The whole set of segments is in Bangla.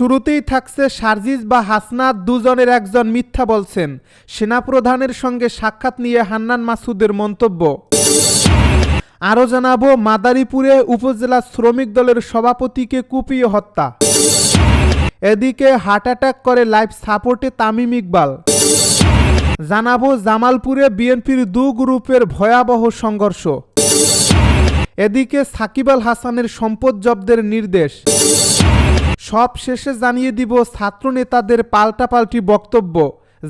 শুরুতেই থাকছে সার্জিস বা হাসনাত দুজনের একজন মিথ্যা বলছেন। সেনাপ্রধানের সঙ্গে সাক্ষাৎ নিয়ে হান্নান মাসুদের মন্তব্য। আরও জানাব, মাদারীপুরে উপজেলা শ্রমিক দলের সভাপতিকে কুপিয়ে হত্যা। এদিকে হার্ট অ্যাটাক করে লাইফ সাপোর্টে তামিম ইকবাল। জানাব, জামালপুরে বিএনপির দু গ্রুপের ভয়াবহ সংঘর্ষ। এদিকে সাকিব আল হাসানের সম্পদ জব্দের নির্দেশ। সব শেষে জানিয়ে দিব ছাত্র নেতাদের পাল্টাপাল্টি বক্তব্য।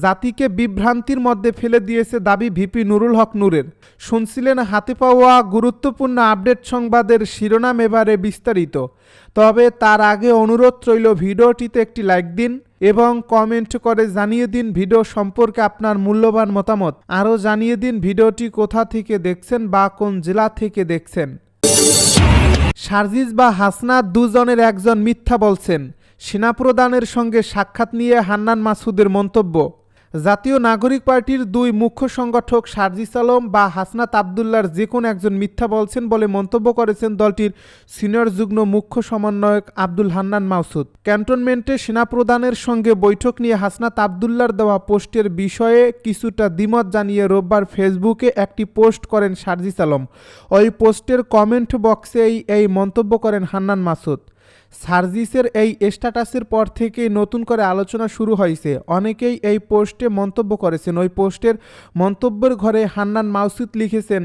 জাতিকে বিভ্রান্তির মধ্যে ফেলে দিয়েছে দাবি ভিপি নুরুল হক নূরের। শুনছিলেন হাতে পাওয়া গুরুত্বপূর্ণ আপডেট সংবাদের শিরোনাম এবারে বিস্তারিত। তবে তার আগে অনুরোধ রইল ভিডিওটিতে একটি লাইক দিন এবং কমেন্ট করে জানিয়ে দিন ভিডিও সম্পর্কে আপনার মূল্যবান মতামত। আরও জানিয়ে দিন ভিডিওটি কোথা থেকে দেখছেন বা কোন জেলা থেকে দেখছেন। সার্জিস বা হাসনাত দুজনের একজন মিথ্যা বলছেন। সেনাপ্রধানের সঙ্গে সাক্ষাৎ নিয়ে হান্নান মাসুদের মন্তব্য। জাতীয় নাগরিক পার্টির দুই মুখ্য সংগঠক সার্জিস আলম বা হাসনাত আবদুল্লার যে কোনো একজন মিথ্যা বলছেন বলে মন্তব্য করেছেন দলটির সিনিয়র যুগ্ম মুখ্য সমন্বয়ক আব্দুল হান্নান মাসুদ ক্যান্টনমেন্টে সেনাপ্রধানের সঙ্গে বৈঠক নিয়ে হাসনাত আবদুল্লার দেওয়া পোস্টের বিষয়ে কিছুটা দ্বিমত জানিয়ে রোববার ফেসবুকে একটি পোস্ট করেন সার্জিস আলম। ওই পোস্টের কমেন্ট বক্সেই এই মন্তব্য করেন হান্নান মাসুদ। সার্জিসের এই স্ট্যাটাসের পর থেকেই নতুন করে আলোচনা শুরু হয়েছে। অনেকেই এই পোস্টে মন্তব্য করেছেন। ওই পোস্টের মন্তব্যের ঘরে হান্নান মাসুদ লিখেছেন,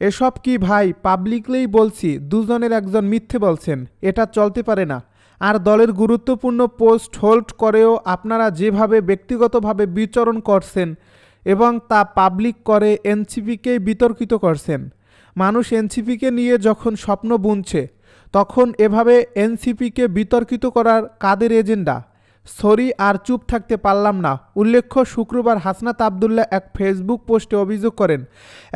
এসব কি ভাই, পাবলিকলেই বলছি, দুজনের একজন মিথ্যে বলছেন। এটা চলতে পারে না। আর দলের গুরুত্বপূর্ণ পোস্ট হোল্ড করেও আপনারা যেভাবে ব্যক্তিগতভাবে বিচরণ করছেন এবং তা পাবলিক করে এনসিপিকেই বিতর্কিত করছেন। মানুষ এনসিপিকে নিয়ে যখন স্বপ্ন বুনছে তখন এভাবে এনসিপিকে বিতর্কিত করার কাদের এজেন্ডা? সরি আর চুপ থাকতে পারলাম না। উল্লেখ্য, শুক্রবার হাসনাত আবদুল্লাহ এক ফেসবুক পোস্টে অভিযোগ করেন,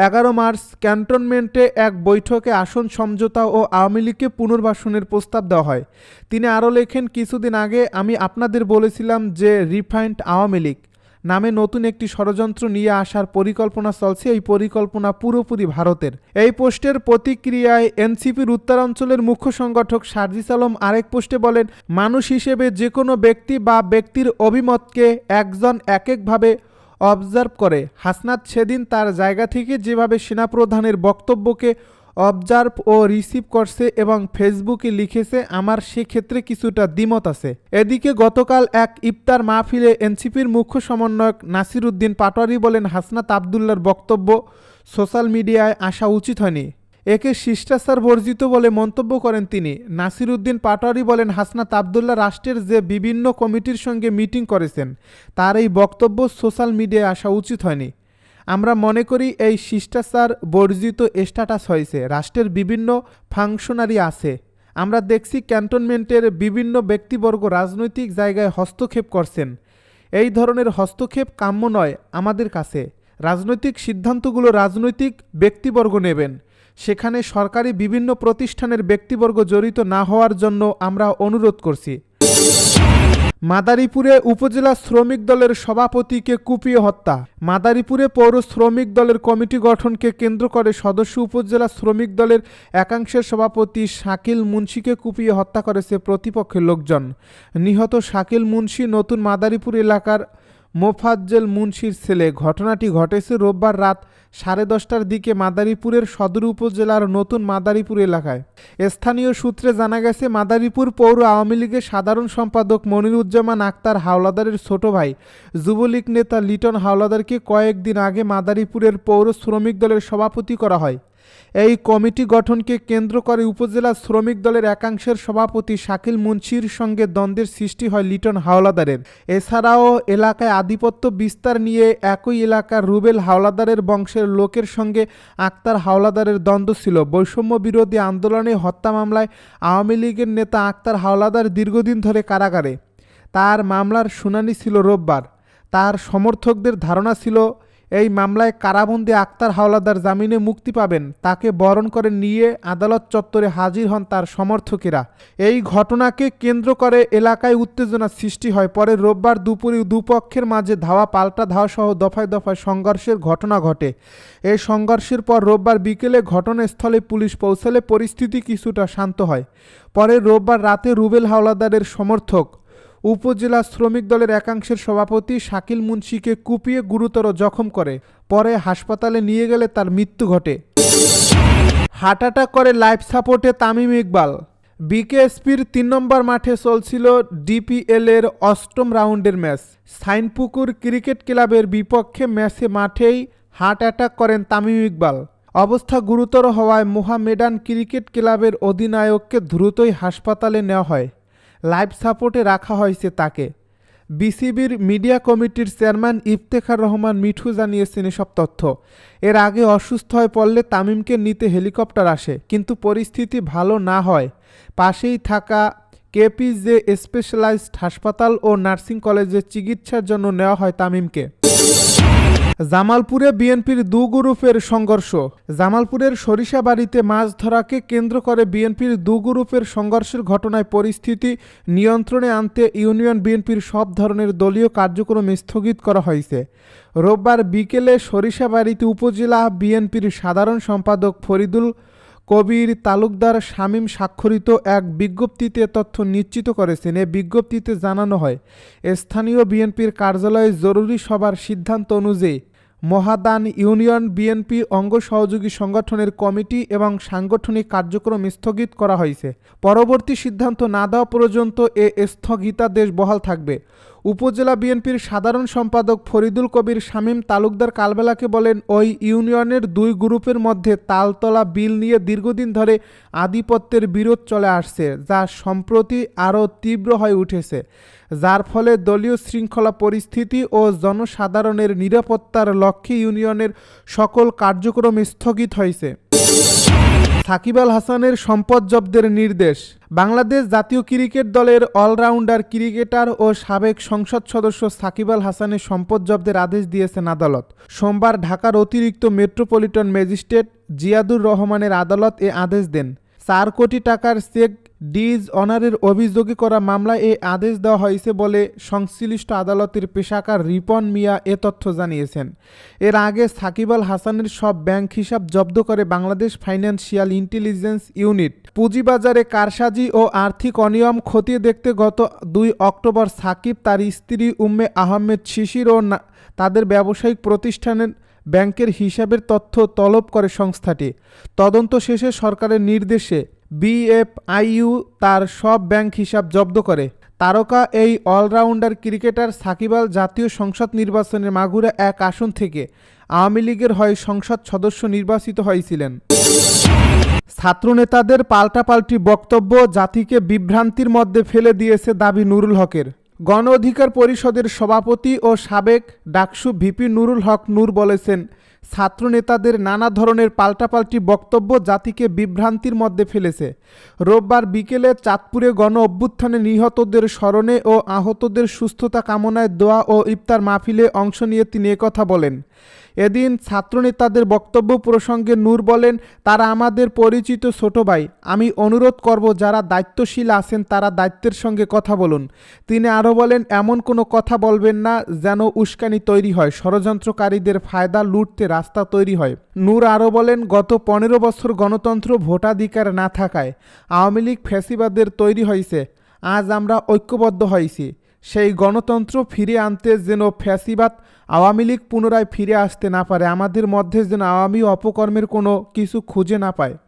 এগারো মার্চ ক্যান্টনমেন্টে এক বৈঠকে আসন সমঝোতা ও আওয়ামী লীগকে পুনর্বাসনের প্রস্তাব দেওয়া হয়। তিনি আরও লেখেন, কিছুদিন আগে আমি আপনাদের বলেছিলাম যে রিফাইন্ড আওয়ামী লীগ। নামে নতুন একটি ষড়যন্ত্র নিয়ে আসার পরিকল্পনা চলছে এই পরিকল্পনা পুরোপুরি ভারতের। এই পোস্টের প্রতিক্রিয়ায় এনসিপির উত্তরাঞ্চলের মুখ্য সংগঠক সার্জিস আলম আরেক পোস্টে বলেন, মানুষ হিসেবে যে কোনো ব্যক্তি বা ব্যক্তির অভিমতকে একজন এক একভাবে অবজার্ভ করে। হাসনাত সেদিন তার জায়গা থেকে যেভাবে সেনাপ্রধানের বক্তব্যকে অবজার্ভ ও রিসিভ করছে এবং ফেসবুকে লিখেছে, আমার সেক্ষেত্রে কিছুটা দ্বিমত আছে। এদিকে গতকাল এক ইফতার মাহফিলে এনসিপির মুখ্য সমন্বয়ক নাসির উদ্দিন পাটোয়ারি বলেন, হাসনাত আবদুল্লার বক্তব্য সোশ্যাল মিডিয়ায় আসা উচিত হয়নি। একে শিষ্টাচার বর্জিত বলে মন্তব্য করেন তিনি। নাসির উদ্দিন পাটোয়ারি বলেন, হাসনাত আবদুল্লাহ রাষ্ট্রের যে বিভিন্ন কমিটির সঙ্গে মিটিং করেছেন, তার এই বক্তব্য সোশ্যাল মিডিয়ায় আসা উচিত হয়নি। আমরা মনে করি এই শিষ্টাচার বর্জিত স্ট্যাটাস হয়েছে, রাষ্ট্রের বিভিন্ন ফাংশনারি আছে। আমরা দেখছি ক্যান্টনমেন্টের বিভিন্ন ব্যক্তিবর্গ রাজনৈতিক জায়গায় হস্তক্ষেপ করছেন। এই ধরনের হস্তক্ষেপ কাম্য নয় আমাদের কাছে। রাজনৈতিক সিদ্ধান্তগুলো রাজনৈতিক ব্যক্তিবর্গ নেবেন। সেখানে সরকারি বিভিন্ন প্রতিষ্ঠানের ব্যক্তিবর্গ জড়িত না হওয়ার জন্য আমরা অনুরোধ করছি। মাদারীপুরে উপজেলা শ্রমিক দলের সভাপতিকে কুপিয়ে হত্যা। মাদারীপুরে পৌর শ্রমিক দলের কমিটি গঠনকে কেন্দ্র করে সদস্য উপজেলা শ্রমিক দলের একাংশের সভাপতি শাকিল মুন্সিকে কুপিয়ে হত্যা করেছে প্রতিপক্ষের লোকজন। নিহত শাকিল মুন্সি নতুন মাদারীপুর এলাকার মোফাজ্জেল মুন্সির ছেলে। ঘটনাটি ঘটেছে রোববার রাত সাড়ে দশটার দিকে মাদারীপুরের সদর উপজেলার নতুন মাদারীপুর এলাকায়। স্থানীয় সূত্রে জানা গেছে, মাদারীপুর পৌর আওয়ামী লীগের সাধারণ সম্পাদক মনিরুজ্জামান আক্তার হাওলাদারের ছোট ভাই যুবলীগ নেতা লিটন হাওলাদারকে কয়েকদিন আগে মাদারীপুরের পৌর শ্রমিক দলের সভাপতি করা হয়। এই কমিটি গঠনকে কেন্দ্র করে উপজেলা শ্রমিক দলের একাংশের সভাপতি শাকিল মুন্সির সঙ্গে দ্বন্দ্বের সৃষ্টি হয় লিটন হাওলাদারের। এছাড়াও এলাকায় আধিপত্য বিস্তার নিয়ে একই এলাকার রুবেল হাওলাদারের বংশের লোকের সঙ্গে আক্তার হাওলাদারের দ্বন্দ্ব ছিল। বৈষম্য বিরোধী আন্দোলনে হত্যা মামলায় আওয়ামী লীগের নেতা আক্তার হাওলাদার দীর্ঘদিন ধরে কারাগারে। তার মামলার শুনানি ছিল রোববার। তার সমর্থকদের ধারণা ছিল এই মামলায় কারাবন্দী আক্তার হাওলাদার জামিনে মুক্তি পাবেন। তাকে বরণ করে নিয়ে আদালত চত্বরে হাজির হন তার সমর্থকেরা। এই ঘটনাকে কেন্দ্র করে এলাকায় উত্তেজনা সৃষ্টি হয়। পরে রোববার দুপুরে দুপক্ষের মাঝে ধাওয়া, পাল্টা ধাওয়া সহ দফায় দফায় সংঘর্ষের ঘটনা ঘটে। এই সংঘর্ষের পর রোববার বিকেলে ঘটনাস্থলে পুলিশ পৌঁছালে পরিস্থিতি কিছুটা শান্ত হয়। পরে রোববার রাতে রুবেল হাওলাদারের সমর্থক উপজেলা শ্রমিক দলের একাংশের সভাপতি শাকিল মুন্সিকে কুপিয়ে গুরুতর জখম করে। পরে হাসপাতালে নিয়ে গেলে তার মৃত্যু ঘটে। হার্ট অ্যাটাক করে লাইফ সাপোর্টে তামিম ইকবাল। বিকেএসপির তিন নম্বর মাঠে চলছিল ডিপিএল এর অষ্টম রাউন্ডের ম্যাচ। সাইনপুকুর ক্রিকেট ক্লাবের বিপক্ষে ম্যাচে মাঠেই হার্ট অ্যাটাক করেন তামিম ইকবাল। অবস্থা গুরুতর হওয়ায় মোহামেডান ক্রিকেট ক্লাবের অধিনায়ককে দ্রুতই হাসপাতালে নেওয়া হয়। লাইফ সাপোর্টে রাখা হয়েছে তাকে। বিসিবির মিডিয়া কমিটির চেয়ারম্যান ইফতেখার রহমান মিঠু জানিয়েছেন এসব তথ্য। এর আগে অসুস্থ হয়ে পড়লে তামিমকে নিতে হেলিকপ্টার আসে, কিন্তু পরিস্থিতি ভালো না হয়। পাশেই থাকা কেপিজে স্পেশালাইজড হাসপাতাল ও নার্সিং কলেজে চিকিৎসার জন্য নেওয়া হয় তামিমকে। জামালপুরে বিএনপির দু গ্রুপের সংঘর্ষ। জামালপুরের সরিষাবাড়িতে মাছ ধরাকে কেন্দ্র করে বিএনপির দু গ্রুপের সংঘর্ষের ঘটনায় পরিস্থিতি নিয়ন্ত্রণে আনতে ইউনিয়ন বিএনপির সব ধরনের দলীয় কার্যক্রম স্থগিত করা হয়েছে। রোববার বিকেলে সরিষাবাড়িতে উপজেলা বিএনপির সাধারণ সম্পাদক ফরিদুল কবির তালুকদার শামীম স্বাক্ষরিত এক বিজ্ঞপ্তিতে তথ্য নিশ্চিত করেছেন। এ বিজ্ঞপ্তিতে জানানো হয়, স্থানীয় বিএনপির কার্যালয়ে জরুরি সভার সিদ্ধান্ত অনুযায়ী মহাদান ইউনিয়ন বিএনপি অঙ্গ সহযোগী সংগঠনের কমিটি এবং সাংগঠনিক কার্যক্রম স্থগিত করা হয়েছে। পরবর্তী সিদ্ধান্ত না দেওয়া পর্যন্ত এ স্থগিতাদেশ বহাল থাকবে। উপজেলা বিএনপির সাধারণ সম্পাদক ফরিদুল কবির শামীম তালুকদার কালবেলাকে বলেন, ওই ইউনিয়নের দুই গ্রুপের মধ্যে তালতলা বিল নিয়ে দীর্ঘদিন ধরে আধিপত্যের বিরোধ চলে আসছে, যা সম্প্রতি আরও তীব্র হয়ে উঠেছে। যার ফলে দলীয় শৃঙ্খলা পরিস্থিতি ও জনসাধারণের নিরাপত্তার লক্ষ্যে ইউনিয়নের সকল কার্যক্রম স্থগিত হয়েছে। সাকিব আল হাসানের সম্পদ জব্দের নির্দেশ। বাংলাদেশ জাতীয় ক্রিকেট দলের অলরাউন্ডার ক্রিকেটার ও সাবেক সংসদ সদস্য সাকিব আল হাসানের সম্পদ জব্দের আদেশ দিয়েছেন আদালত। সোমবার ঢাকার অতিরিক্ত মেট্রোপলিটন ম্যাজিস্ট্রেট জিয়াদুর রহমানের আদালত এ আদেশ দেন। চার কোটি টাকার চেক ডিজ অনারের অভিযোগে করা মামলায় এ আদেশ দেওয়া হয়েছে বলে সংশ্লিষ্ট আদালতের পেশাকার রিপন মিয়া এ তথ্য জানিয়েছেন। এর আগে সাকিব আল হাসানের সব ব্যাংক হিসাব জব্দ করে বাংলাদেশ ফাইন্যান্সিয়াল ইন্টেলিজেন্স ইউনিট পুঁজিবাজারে কারসাজি ও আর্থিক অনিয়ম খতিয়ে দেখতে গত দুই অক্টোবর সাকিব তার স্ত্রী উম্মে আহমেদ শিশির ও তাদের ব্যবসায়িক প্রতিষ্ঠানের ব্যাংকের হিসাবের তথ্য তলব করে সংস্থাটি। তদন্ত শেষে সরকারের নির্দেশে বিএফআইইউ তার সব ব্যাংক হিসাব জব্দ করে। তারকা এই অলরাউন্ডার ক্রিকেটার সাকিব আল জাতীয় সংসদ নির্বাচনের মাগুরা এক আসন থেকে আওয়ামী লীগের হয়ে সংসদ সদস্য নির্বাচিত হয়েছিলেন। ছাত্রনেতাদের পাল্টাপাল্টি বক্তব্য জাতিকে বিভ্রান্তির মধ্যে ফেলে দিয়েছে দাবি নুরুল হকের। গণ অধিকার পরিষদের সভাপতি ও সাবেক ডাকসু ভিপি নুরুল হক নূর বলেছেন, ছাত্র নেতাদের নানা ধরনের পাল্টাপাল্টি বক্তব্য জাতিকে বিভ্রান্তির মধ্যে ফেলেছে। রোববার বিকেলে চাঁদপুরে গণ অভ্যুত্থানে নিহতদের স্মরণে ও আহতদের সুস্থতা কামনায় দোয়া ও ইফতার মাহফিলে অংশ নিয়ে তিনি একথা বলেন। এদিন ছাত্রনেতাদের বক্তব্য প্রসঙ্গে নূর বলেন, তারা আমাদের পরিচিত ছোট ভাই। আমি অনুরোধ করব যারা দায়িত্বশীল আছেন তারা দায়িত্বের সঙ্গে কথা বলুন। তিনি আরও বলেন, এমন কোনো কথা বলবেন না যেন উস্কানি তৈরি হয়। ষড়যন্ত্রকারীদের ফায়দা লুটতে রাস্তা তৈরি হয়। নূর আরও বলেন, গত পনেরো বছর গণতন্ত্র ভোটাধিকার না থাকায় আওয়ামী লীগ ফ্যাসিবাদের তৈরি হয়েছে আজ আমরা ঐক্যবদ্ধ হয়েছি সেই গণতন্ত্র ফিরে আনতে যেন ফ্যাসিবাদ আওয়ামী লীগ পুনরায় ফিরে আসতে না পারে, আমাদের মধ্যে যেন আওয়ামী অপকর্মের কোনো কিছু খুঁজে না পায়।